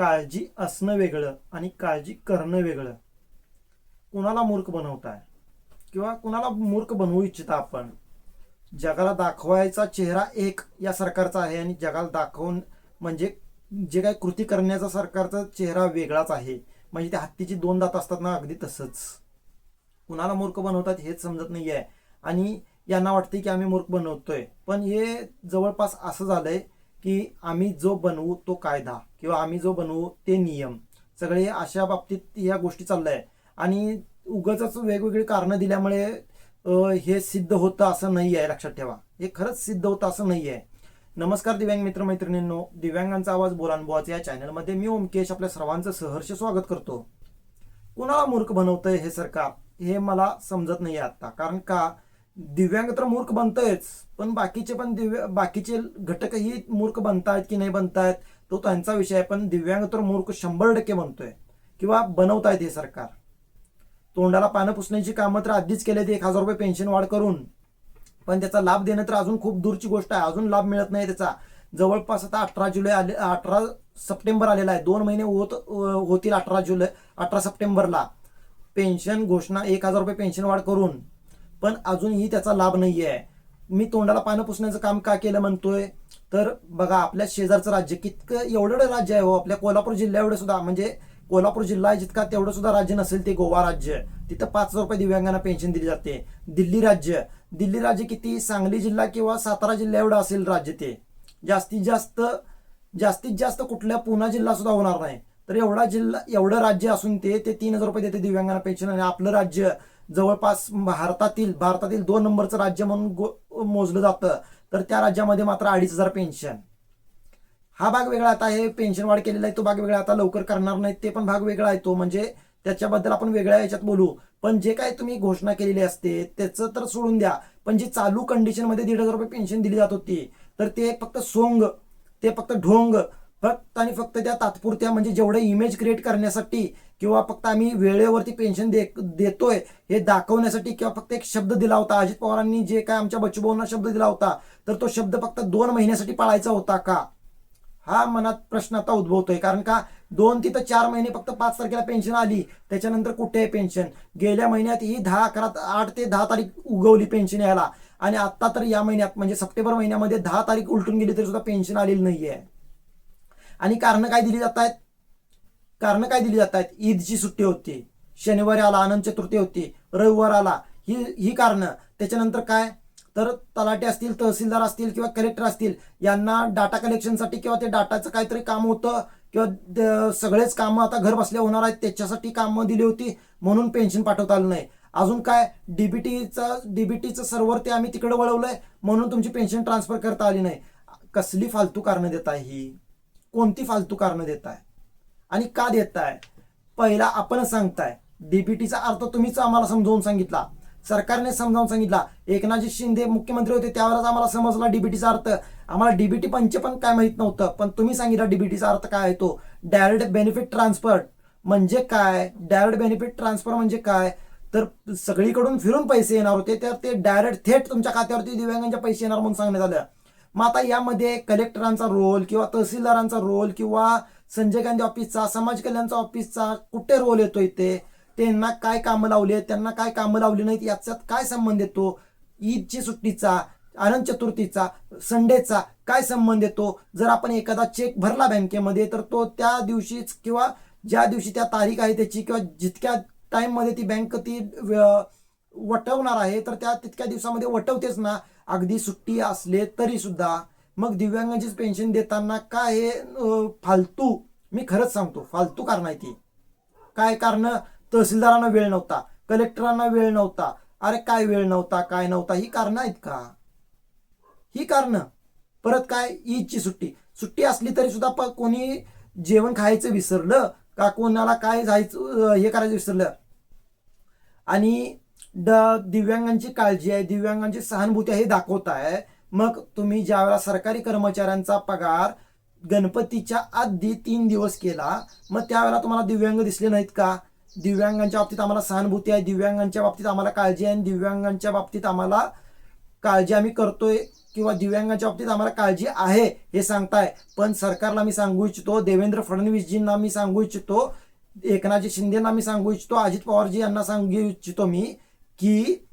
काळजी असणं वेगळं आणि काळजी करणं वेगळं. कुणाला मूर्ख बनवताय? किंवा कुणाला मूर्ख बनवू इच्छिता आपण? जगाला दाखवायचा चेहरा एक या सरकारचा आहे आणि जगाला दाखवून म्हणजे जे काही कृती करण्याचा सरकारचा चेहरा वेगळाच आहे. म्हणजे त्या हत्तीची दोन दात असतात ना अगदी तसंच. कुणाला मूर्ख बनवतात हेच समजत नाही आहे आणि यांना वाटते की आम्ही मूर्ख बनवतोय. पण हे जवळपास असं झालंय की आम्ही जो बनवू तो कायदा किंवा आम्ही जो बनवू ते नियम. सगळे अशा बाबतीत या गोष्टी चालल्या आहे आणि उगाच वेगवेगळी कारणं दिल्यामुळे हे सिद्ध होतं असं नाही आहे लक्षात ठेवा. हे खरंच सिद्ध होतं असं नाही आहे. नमस्कार दिव्यांग मित्र मैत्रिणींनो दिव्यांगांचा आवाज बोलानबुवाचा या चॅनलमध्ये मी ओमकेश आपल्या सर्वांचं सहर्ष स्वागत करतो. कुणाला मूर्ख बनवतंय हे सरकार? हे मला समजत नाही आता. कारण का? दिव्यांग तर मूर्ख बनतायच पण बाकीचे पण दिव्य बाकीचे घटकही मूर्ख बनतायत की नाही बनतायत तो त्यांचा विषय आहे. पण दिव्यांग तर मूर्ख शंभर टक्के बनतोय किंवा बनवतायत हे सरकार. तोंडाला पानं पुसण्याची कामं तर आधीच केले एक हजार रुपये पेन्शन वाढ करून. पण त्याचा लाभ देणं तर अजून खूप दूरची गोष्ट आहे. अजून लाभ मिळत नाही त्याचा. जवळपास आता अठरा जुलै आले अठरा सप्टेंबर आलेला आहे. दोन महिने होत होतील अठरा जुलै अठरा सप्टेंबरला. पेन्शन घोषणा एक हजार रुपये पेन्शन वाढ करून. पण अजूनही त्याचा लाभ नाही आहे मी तोंडाला पानं पुसण्याचं काम का केलं म्हणतोय? तर बघा आपल्या शेजारचं राज्य कितकं एवढं एवढं राज्य आहे हो. आपल्या कोल्हापूर जिल्ह्या एवढं सुद्धा. म्हणजे कोल्हापूर जिल्हा आहे जितका तेवढं सुद्धा राज्य नसेल ते गोवा राज्य. तिथं पाच हजार रुपये दिव्यांगांना पेन्शन दिली जाते. दिल्ली राज्य. दिल्ली राज्य किती? सांगली जिल्हा किंवा सातारा जिल्हा एवढं असेल राज्य ते. जास्तीत जास्त जास्तीत जास्त कुठल्या पुणा जिल्हा सुद्धा होणार नाही. तर एवढा जिल्हा एवढं राज्य असून ते ते तीन हजार रुपये देते दिव्यांगांना पेन्शन आणि आपलं राज्य. जवळपास भारतातील भारतातील दोन नंबरचं राज्य म्हणून गो- मोजलं जातं. तर त्या राज्यामध्ये मात्र अडीच हजार पेन्शन. हा भाग वेगळा आता हे पेन्शन वाढ केलेला आहे तो भाग वेगळा आता लवकर करणार नाही ते पण भाग वेगळा आहे तो. म्हणजे त्याच्याबद्दल आपण वेगळ्या याच्यात बोलू. पण जे काय तुम्ही घोषणा केलेली असते त्याचं तर सोडून द्या. पण जी चालू कंडिशनमध्ये दीड हजार रुपये पेन्शन दिली जात होती तर ते फक्त सोंग ते फक्त ढोंग फक्त आणि फक्त त्या तात्पुरत्या म्हणजे जेवढं इमेज क्रिएट करण्यासाठी किंवा फक्त आम्ही वेळेवरती पेन्शन दे देतोय हे दाखवण्यासाठी किंवा फक्त एक शब्द दिला होता. अजित पवारांनी जे काय आमच्या बच्चूभाऊंना शब्द दिला होता तर तो शब्द फक्त दोन महिन्यासाठी पाळायचा होता का? हा मनात प्रश्न आता उद्भवतोय. कारण का दोन तिथं चार महिने फक्त पाच तारखेला पेन्शन आली त्याच्यानंतर कुठे आहे पेन्शन गेल्या महिन्यात ही दहा अकरा आठ ते दहा तारीख उगवली पेन्शन यायला. आणि आता तर या महिन्यात म्हणजे सप्टेंबर महिन्यामध्ये दहा तारीख उलटून गेली तरी सुद्धा पेन्शन आलेली नाहीये. आणि कारण काय दिली जात आहेत कारण काय दिली जात आहेत ईदची सुट्टी होती शनिवारी आला अनंत चतुर्थी होती रविवार आला ही ही कारणं. त्याच्यानंतर काय? तर तलाटे असतील तहसीलदार असतील किंवा कलेक्टर असतील यांना डाटा कलेक्शनसाठी किंवा ते डाटाचं काहीतरी काम होतं किंवा द- सगळेच कामं आता घर बसल्या होणार आहेत त्याच्यासाठी कामं दिली होती म्हणून पेन्शन पाठवता आलं नाही. अजून काय? डीबीटीचं डीबीटीचं सर्व्हर ते आम्ही तिकडे वळवलंय म्हणून तुमची पेन्शन ट्रान्सफर करता आली नाही. कसली फालतू कारणं देत आहे ही? कोणती फालतू कारणं देताय? आणि का देताय? पहिला आपणच सांगताय. डीबीटीचा अर्थ तुम्हीच आम्हाला समजावून सांगितला. सरकारने समजावून सांगितला. एकनाथजी शिंदे मुख्यमंत्री होते त्यावरच आम्हाला समजला डीबीटीचा अर्थ. आम्हाला डीबीटी पंच पण काय माहीत नव्हतं पण तुम्ही सांगितलं डीबीटीचा अर्थ काय आहे तो? डायरेक्ट बेनिफिट ट्रान्सफर म्हणजे काय? डायरेक्ट बेनिफिट ट्रान्सफर म्हणजे काय? तर सगळीकडून फिरून पैसे येणार होते तर ते डायरेक्ट थेट तुमच्या खात्यावरती दिव्यांगांचे पैसे येणार म्हणून सांगण्यात आलं. मग आता यामध्ये कलेक्टरांचा रोल किंवा तहसीलदारांचा रोल किंवा संजय गांधी ऑफिसचा समाज कल्याणचा ऑफिसचा कुठे रोल येतो इथे त्यांना काय कामं लावले आहेत? त्यांना काय कामं लावली नाहीत? याच्यात काय संबंध येतो? ईदची सुट्टीचा अनंत चतुर्थीचा संडेचा काय संबंध येतो? जर आपण एखादा चेक भरला बँकेमध्ये तर तो त्या दिवशीच किंवा ज्या दिवशी त्या तारीख आहे त्याची किंवा जितक्या टाइममध्ये ती बँक ती व्य- वटवणार आहे तर त्या तितक्या दिवसामध्ये वटवतेच ना? अगदी सुट्टी असले तरी सुद्धा मग दिव्यांगांचीच पेन्शन देताना काय हे फालतू? मी खरंच सांगतो फालतू कारण आहे ती. काय कारण? तहसीलदारांना वेळ नव्हता कलेक्टरांना वेळ नव्हता. अरे काय वेळ नव्हता काय नव्हता? ही कारणं आहेत का? ही कारण. परत काय? ईदची सुट्टी. सुट्टी असली तरी सुद्धा प- कोणी जेवण खायचं विसरलं का कोणाला काय जायचं हे करायचं विसरलं? आणि दिव्यांगांची काळजी आहे दिव्यांगांची सहानुभूती आहे हे दाखवताय मग तुम्ही ज्यावेळेला सरकारी कर्मचाऱ्यांचा पगार गणपतीच्या आधी तीन दिवस केला मग त्यावेळेला तुम्हाला दिव्यांग दिसले नाहीत का? दिव्यांगांच्या बाबतीत आम्हाला सहानुभूती आहे दिव्यांगांच्या बाबतीत आम्हाला काळजी आहे आणि दिव्यांगांच्या बाबतीत आम्हाला काळजी आम्ही करतोय किंवा दिव्यांगांच्या बाबतीत आम्हाला काळजी आहे हे सांगताय. पण सरकारला मी सांगू इच्छितो देवेंद्र फडणवीसजींना मी सांगू इच्छितो एकनाथजी शिंदेना मी सांगू इच्छितो अजित पवारजी यांना सांगू इच्छितो मी. की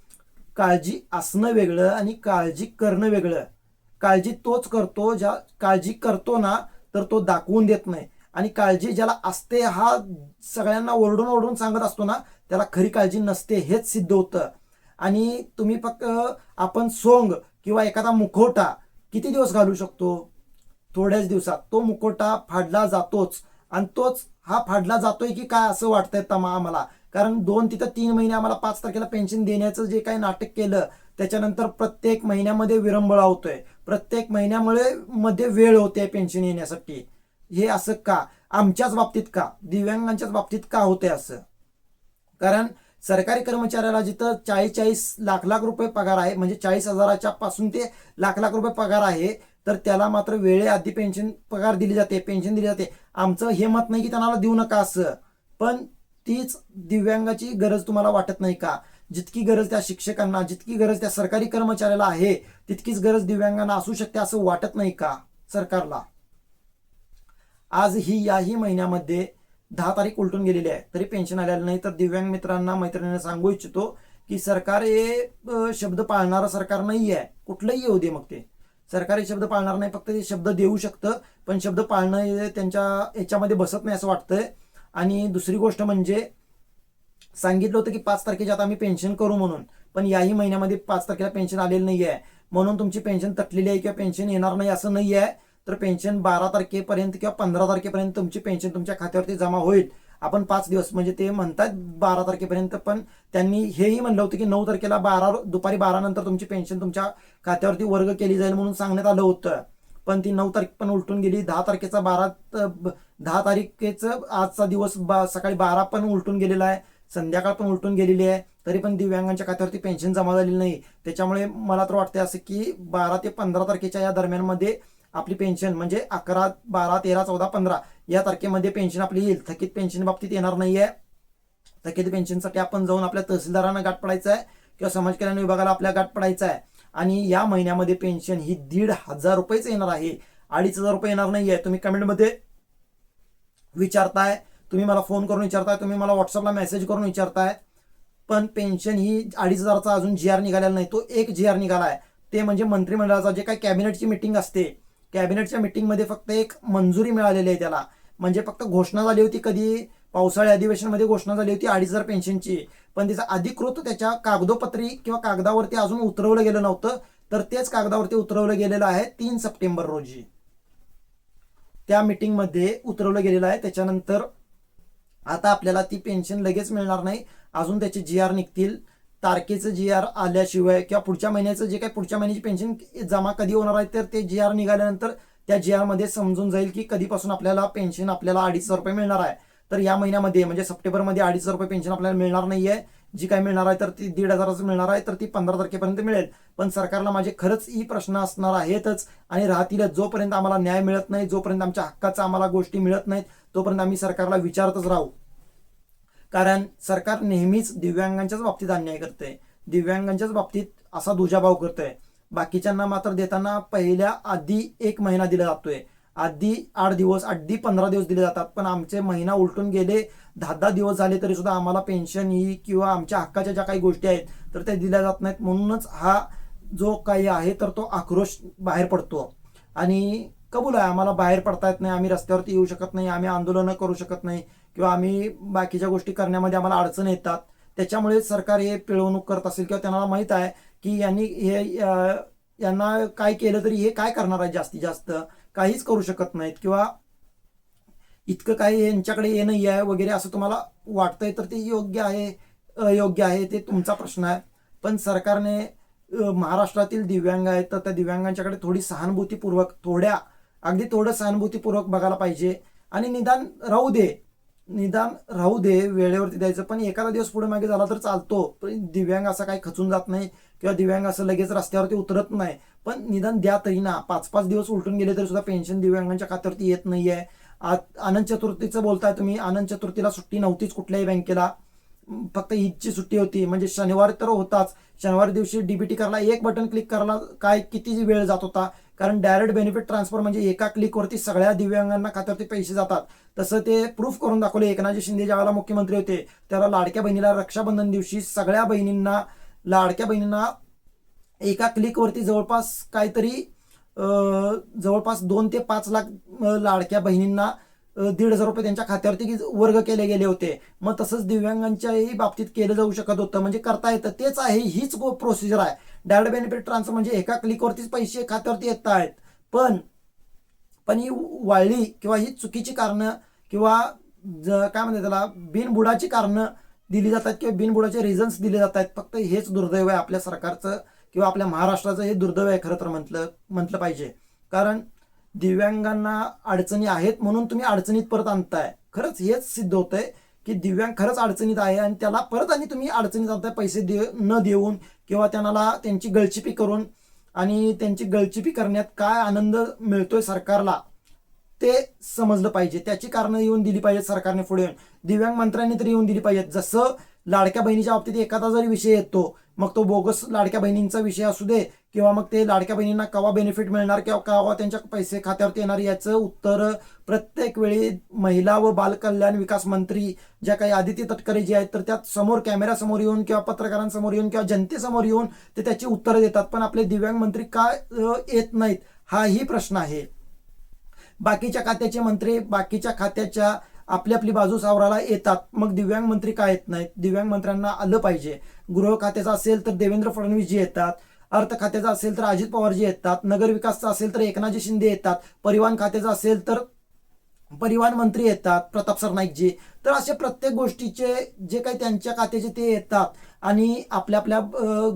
काळजी असणं वेगळं आणि काळजी करणं वेगळं. काळजी तोच करतो ज्या काळजी करतो ना तर तो दाखवून देत नाही. आणि काळजी ज्याला असते हा सगळ्यांना ओरडून ओरडून सांगत असतो ना त्याला खरी काळजी नसते हेच सिद्ध होतं. आणि तुम्ही फक्त आपण सोंग किंवा एखादा मुखवटा किती दिवस घालू शकतो? थोड्याच दिवसात. तो मुखवटा फाडला जातोच. आणि तोच हा फाडला जातोय की काय असं वाटतंय तमा आम्हाला. कारण दोन तिथं तीन महिने आम्हाला पाच तारखेला पेन्शन देण्याचं जे काही नाटक केलं त्याच्यानंतर प्रत्येक महिन्यामध्ये विरंबळा होतोय. प्रत्येक महिन्यामुळे मध्ये वेळ होते पेन्शन येण्यासाठी. हे असं का? आमच्याच बाबतीत का? दिव्यांगांच्याच बाबतीत का होते असं? कारण सरकारी कर्मचाऱ्याला जिथं चाळीस चाळीस लाख लाख रुपये पगार आहे म्हणजे चाळीस हजाराच्या पासून ते लाख लाख रुपये पगार आहे तर त्याला मात्र वेळेआधी पेन्शन पगार दिली जाते पेन्शन दिली जाते. आमचं हे मत नाही की त्यांना देऊ नका असं. पण तीच दिव्यांगाची गरज तुम्हाला वाटत नाही का? जितकी गरज त्या शिक्षकांना जितकी गरज त्या सरकारी कर्मचाऱ्याला आहे तितकीच गरज दिव्यांगांना असू शकते असं वाटत नाही का सरकारला? आज ही याही महिन्यामध्ये दहा तारीख उलटून गेलेली आहे. तरी पेन्शन आलेलं नाही. तर दिव्यांग मित्रांना मैत्रिणींना सांगू इच्छितो की सरकार हे शब्द पाळणारं सरकार नाही आहे कुठलंही येऊ दे मग ते. सरकारी शब्द पाळणार नाही. फक्त ते शब्द देऊ शकतं. पण शब्द पाळणं हे त्यांच्या याच्यामध्ये बसत नाही असं वाटतंय. आणि दुसरी गोष्ट म्हणजे सांगितलं होतं की पाच तारखेच्या आता आम्ही पेन्शन करू म्हणून पण याही महिन्यामध्ये पाच तारखेला पेन्शन आलेलं नाही आहे म्हणून तुमची पेन्शन तटलेली आहे किंवा पेन्शन येणार नाही असं नाही आहे तर पेन्शन बारा तारखेपर्यंत किंवा पंधरा तारखेपर्यंत तुमची पेन्शन तुमच्या खात्यावरती जमा होईल. आपण पाच दिवस म्हणजे ते म्हणतात बारा तारखेपर्यंत पण त्यांनी हेही म्हणलं होतं की नऊ तारखेला बारा दुपारी बारा नंतर तुमची पेन्शन तुमच्या खात्यावरती वर्ग केली जाईल म्हणून सांगण्यात आलं होतं. पण ती नऊ तारीख पण उलटून गेली. दहा तारखेचा बारा दहा तारखेचं आजचा दिवस बा सकाळी बारा पण उलटून गेलेला आहे. संध्याकाळ पण उलटून गेलेली आहे. तरी पण दिव्यांगांच्या खात्यावरती पेन्शन जमा झालेली नाही. त्याच्यामुळे मला तर वाटते असं की बारा ते पंधरा तारखेच्या या दरम्यानमध्ये आपली पेन्शन म्हणजे अकरा बारा तेरा चौदा पंधरा या तारखेमध्ये पेन्शन आपली येईल. थकीत पेन्शन बाबतीत येणार नाहीये. थकीत पेन्शनसाठी आपण जाऊन आपल्या तहसीलदारांना गाठ पडायचं आहे. किंवा समाज कल्याण विभागाला आपल्या गाठ पडायचं आहे. आणि या महिन्यामध्ये पेन्शन ही दीड हजार रुपयेच येणार आहे. अडीच हजार रुपये येणार नाहीये. तुम्ही कमेंटमध्ये विचारताय. तुम्ही मला फोन करून विचारताय. तुम्ही मला व्हॉट्सअपला मेसेज करून विचारताय. पण पेन्शन ही अडीच हजारचा अजून जी आर निघालेला नाही. तो एक जी आर निघाला आहे. ते म्हणजे मंत्रिमंडळाचा जे काही कॅबिनेटची मिटिंग असते कॅबिनेटच्या मिटिंगमध्ये फक्त एक मंजुरी मिळालेली आहे त्याला. म्हणजे फक्त घोषणा झाली होती कधी? पावसाळी अधिवेशनमध्ये घोषणा झाली होती अडीच हजार पेन्शनची. पण त्याचा अधिकृत त्याच्या कागदोपत्री किंवा कागदावरती अजून उतरवलं गेलं नव्हतं. तर तेच कागदावरती उतरवलं गेलेलं आहे तीन सप्टेंबर रोजी. त्या मिटिंगमध्ये उतरवलं गेलेलं आहे. त्याच्यानंतर आता आपल्याला ती पेन्शन लगेच मिळणार नाही. अजून त्याचे जी आर निघतील. तारखेचं जी आर आल्याशिवाय किंवा पुढच्या महिन्याचं जे काही पुढच्या महिन्याची पेन्शन जमा कधी होणार आहे तर ते जी आर निघाल्यानंतर त्या जी मध्ये समजून जाईल की कधीपासून आपल्याला पेन्शन आपल्याला अडीच हजार रुपये मिळणार आहे. तर या महिन्यामध्ये म्हणजे सप्टेंबरमध्ये अडीच हजार रुपये पेन्शन आपल्याला मिळणार नाहीये. जी काय मिळणार आहे तर ती दीड हजाराचं मिळणार आहे तर ती पंधरा तारखेपर्यंत मिळेल. पण सरकारला माझे खरंच ही प्रश्न असणार आहेतच. आणि राहतीलच जोपर्यंत आम्हाला न्याय मिळत नाही जोपर्यंत आमच्या हक्काचा आम्हाला गोष्टी मिळत नाहीत तोपर्यंत आम्ही सरकारला विचारतच राहू. कारण सरकार नेहमीच दिव्यांगांच्याच बाबतीत अन्याय करते दिव्यांगांच्याच बाबतीत असा दुजाभाव करतोय. बाकीच्यांना मात्र देताना पहिल्या आधी एक महिना दिला जातोय. आधी आठ दिवस आधी पंधरा दिवस दिले जातात. पण आमचे महिना उलटून गेले दहा दहा दिवस झाले तरी सुद्धा आम्हाला पेन्शन ही किंवा आमच्या हक्काच्या ज्या काही गोष्टी आहेत तर त्या दिल्या जात नाहीत. म्हणूनच हा जो काही आहे तर तो आक्रोश बाहेर पडतो. आणि कबूल आहे आम्हाला बाहेर पडता येत नाही आम्ही रस्त्यावरती येऊ शकत नाही आम्ही आंदोलनं करू शकत नाही किंवा आम्ही बाकीच्या गोष्टी करण्यामध्ये आम्हाला अडचण येतात. त्याच्यामुळे सरकार हे पिळवणूक करत असेल किंवा त्यांना माहीत आहे की यांनी हे यांना काय केलं तरी हे काय करणार आहे जास्तीत जास्त? काहीच करू शकत नाहीत किंवा इतकं काही यांच्याकडे हे नाही आहे वगैरे असं तुम्हाला वाटतंय तर ते योग्य आहे अयोग्य आहे ते तुमचा प्रश्न आहे. पण सरकारने महाराष्ट्रातील दिव्यांग आहेत तर त्या दिव्यांगांच्याकडे थोडी सहानुभूतीपूर्वक थोड्या अगदी थोडं सहानुभूतीपूर्वक बघायला पाहिजे. आणि निदान राहू दे निदान राहू दे वेळेवरती द्यायचं. पण एखादा दिवस पुढे मागे झाला तर चालतो. पण दिव्यांग असा काही खचून जात नाही किंवा दिव्यांग असं लगेच रस्त्यावरती उतरत नाही. पण निदान द्या तरी ना. पाच पाच दिवस उलटून गेले तरी सुद्धा पेन्शन दिव्यांगांच्या खात्यावरती येत नाहीये. आ- आनंद चतुर्थीचं बोलताय तुम्ही. आनंद चतुर्थीला सुट्टी नव्हतीच कुठल्याही बँकेला. फक्त ईदची सुट्टी होती. म्हणजे शनिवार तर होताच. शनिवारी दिवशी डीबीटी करायला एक बटन क्लिक करायला काय किती वेळ जात होता? कारण डायरेक्ट बेनिफिट ट्रान्सफर म्हणजे एका क्लिकवरती सगळ्या दिव्यांगांना खात्यावरती पैसे जातात. तसं ते प्रूफ करून दाखवले. एकनाथजी शिंदे ज्यावेळेला मुख्यमंत्री होते त्याला लाडक्या बहिणीला रक्षाबंधन दिवशी सगळ्या बहिणींना लाडक्या बहिणींना एका क्लिकवरती जवळपास काहीतरी जवळपास दोन ते पाच लाख लाडक्या बहिणींना दीड हजार रुपये त्यांच्या खात्यावरती वर्ग केले गेले होते. मग तसंच दिव्यांगांच्याही बाबतीत केलं जाऊ शकत होतं. म्हणजे करता येतं. तेच आहे हीच प्रोसिजर आहे. डायरेक्ट बेनिफिट ट्रान्सफर म्हणजे एका क्लिकवरतीच पैसे खात्यावरती येत आहेत. पण पण ही वाळली किंवा ही चुकीची कारणं किंवा ज- काय म्हणतात त्याला बिनबुडाची कारणं दिली जातात किंवा बिनबुडाचे रिझन्स दिले जात आहेत. फक्त हेच दुर्दैव आहे आपल्या सरकारचं किंवा आपल्या महाराष्ट्राचं हे दुर्दैव आहे खरं तर म्हटलं म्हटलं पाहिजे. कारण दिव्यांगांना अडचणी आहेत म्हणून तुम्ही अडचणीत परत आणताय. खरंच हेच सिद्ध होतंय की दिव्यांग खरंच अडचणीत आहे आणि त्याला परत आणि तुम्ही अडचणीत आणताय पैसे दे न देऊन किंवा त्यांना त्यांची गळचिपी करून आणि त्यांची गळचिपी करण्यात काय आनंद मिळतोय सरकारला ते समजलं पाहिजे. त्याची कारणं येऊन दिली पाहिजेत सरकारने पुढे येऊन. दिव्यांग मंत्र्यांनी तरी येऊन दिली पाहिजेत. जसं लाडक्या बहिणीच्या बाबतीत एखादा जरी विषय येतो मग तो बोगस लाडक्या बहिणींचा विषय असू दे किंवा मग ते लाडक्या बहिणींना केव्हा बेनिफिट मिळणार किंवा केव्हा त्यांच्या पैसे खात्यावरती येणार याचं उत्तर प्रत्येक वेळी महिला व बालकल्याण विकास मंत्री ज्या काही आदिती तटकरे जे आहेत तर त्यात समोर कॅमेऱ्यासमोर येऊन किंवा पत्रकारांसमोर येऊन किंवा जनतेसमोर येऊन ते त्याची उत्तरं देतात. पण आपले दिव्यांग मंत्री का येत नाहीत? हाही प्रश्न आहे. बाकीच्या खात्याचे मंत्री बाकीच्या खात्याच्या आपली आपली बाजू सावराला येतात. मग दिव्यांग मंत्री का येत नाहीत? दिव्यांग मंत्र्यांना आलं पाहिजे. गृह खात्याचं असेल तर देवेंद्र फडणवीस जी येतात. अर्थ खात्याचा असेल तर अजित पवारजी येतात नगरविकासचा असेल तर एकनाथजी शिंदे येतात परिवहन खात्याचं असेल तर परिवहन मंत्री येतात प्रताप सरनाईकजी. तर असे प्रत्येक गोष्टीचे जे काही त्यांच्या खात्याचे ते येतात आणि आपल्या आपल्या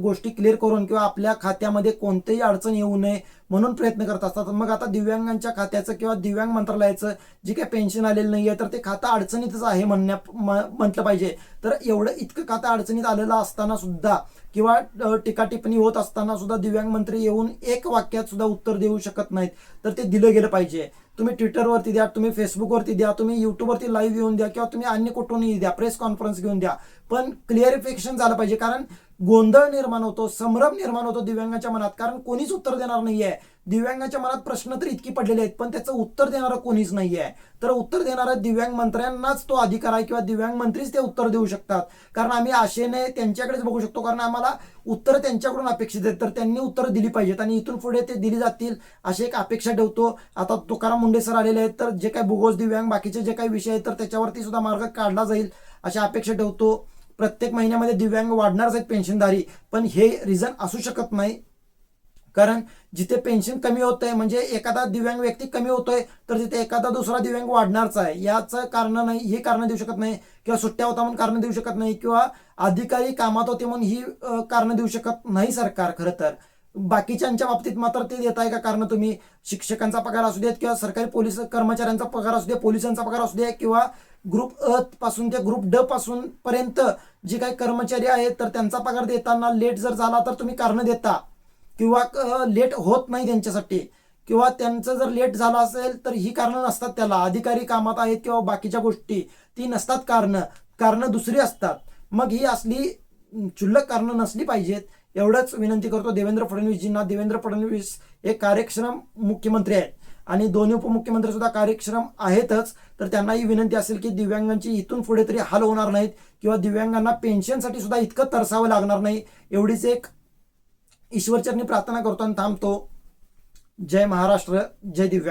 गोष्टी क्लिअर करून किंवा आपल्या खात्यामध्ये कोणतेही अडचण येऊ नये म्हणून प्रयत्न करत असतात. मग आता दिव्यांगांच्या खात्याचं किंवा दिव्यांग मंत्रालयाचं जे काही पेन्शन आलेलं नाही आहे तर ते खातं अडचणीतच आहे म्हणण्या म- म्हटलं पाहिजे. तर एवढं इतकं खातं अडचणीत आलेलं असताना सुद्धा किंवा टीका टिप्पणी होत असताना सुद्धा दिव्यांग मंत्री येऊन एक वाक्यात सुद्धा उत्तर देऊ शकत नाहीत तर ते दिलं गेलं पाहिजे. तुम्ही ट्विटरवरती द्या तुम्ही फेसबुकवरती द्या तुम्ही युट्यूबवरती लाईव्ह येऊन द्या किंवा तुम्ही अन्य कुठूनही द्या प्रेस कॉन्फरन्स घेऊन द्या. पण क्लिअरिफिकेशन झालं पाहिजे. कारण गोंधळ निर्माण होतो संभ्रम निर्माण होतो दिव्यांगाच्या मनात. कारण कोणीच उत्तर देणार नाहीये. दिव्यांगाच्या मनात प्रश्न तर इतकी पडलेले आहेत पण त्याचं उत्तर देणारं कोणीच नाहीये. तर उत्तर देणारा दिव्यांग मंत्र्यांनाच तो अधिकार आहे किंवा दिव्यांग मंत्रीच ते उत्तर देऊ शकतात. कारण आम्ही आशेने त्यांच्याकडेच बघू शकतो. कारण आम्हाला उत्तर त्यांच्याकडून अपेक्षित आहेत. तर त्यांनी उत्तर दिली पाहिजेत आणि इथून पुढे ते दिली जातील अशी एक अपेक्षा ठेवतो. आता तुकाराम मुंडे सर आलेले आहेत तर जे काही भूगोल दिव्यांग बाकीचे जे काही विषय आहेत तर त्याच्यावरती सुद्धा मार्ग काढला जाईल अशी अपेक्षा ठेवतो. प्रत्येक महिन्यामध्ये दिव्यांग वाढणारच आहेत पेन्शनधारी. पण हे रिझन असू शकत नाही. कारण जिथे पेन्शन कमी होतंय म्हणजे एखादा दिव्यांग व्यक्ती कमी होतोय तर तिथे एखादा दुसरा दिव्यांग वाढणारच आहे. याचं कारण नाही हे कारण देऊ शकत नाही किंवा सुट्ट्या होता म्हणून कारण देऊ शकत नाही किंवा अधिकारी कामात होते म्हणून ही कारण देऊ शकत नाही सरकार खरं तर. बाकीच्यांच्या बाबतीत मात्र ते देत आहे का कारण तुम्ही? शिक्षकांचा पगार असू देत किंवा सरकारी पोलीस कर्मचाऱ्यांचा पगार असू दे पोलिसांचा पगार असू दे किंवा ग्रुप अ पासून ते ग्रुप ड पासून पर्यंत जे काही कर्मचारी आहेत तर त्यांचा पगार देताना लेट जर झाला तर तुम्ही कारण देता. किंवा लेट होत नाही त्यांच्यासाठी. किंवा त्यांचं जर लेट झालं असेल तर ही कारणं नसतात त्याला. अधिकारी कामात आहेत किंवा बाकीच्या गोष्टी ती नसतात कारणं. कारणं दुसरी असतात. मग ही असली क्षुल्लक कारणं नसली पाहिजेत. एवढंच विनंती करतो देवेंद्र फडणवीसजींना. देवेंद्र फडणवीस हे कार्यक्षम मुख्यमंत्री आहेत. आणि दोन्ही उपमुख्यमंत्री सुद्धा कार्यक्षम आहेतच तर त्यांनाही विनंती असेल की दिव्यांगांची इथून पुढे तरी हाल होणार नाहीत किंवा दिव्यांगांना पेन्शनसाठी सुद्धा इतकं तरसावं लागणार नाही एवढीच एक ईश्वरचरणी प्रार्थना करतो आणि थांबतो. जय महाराष्ट्र जय दिव्यांग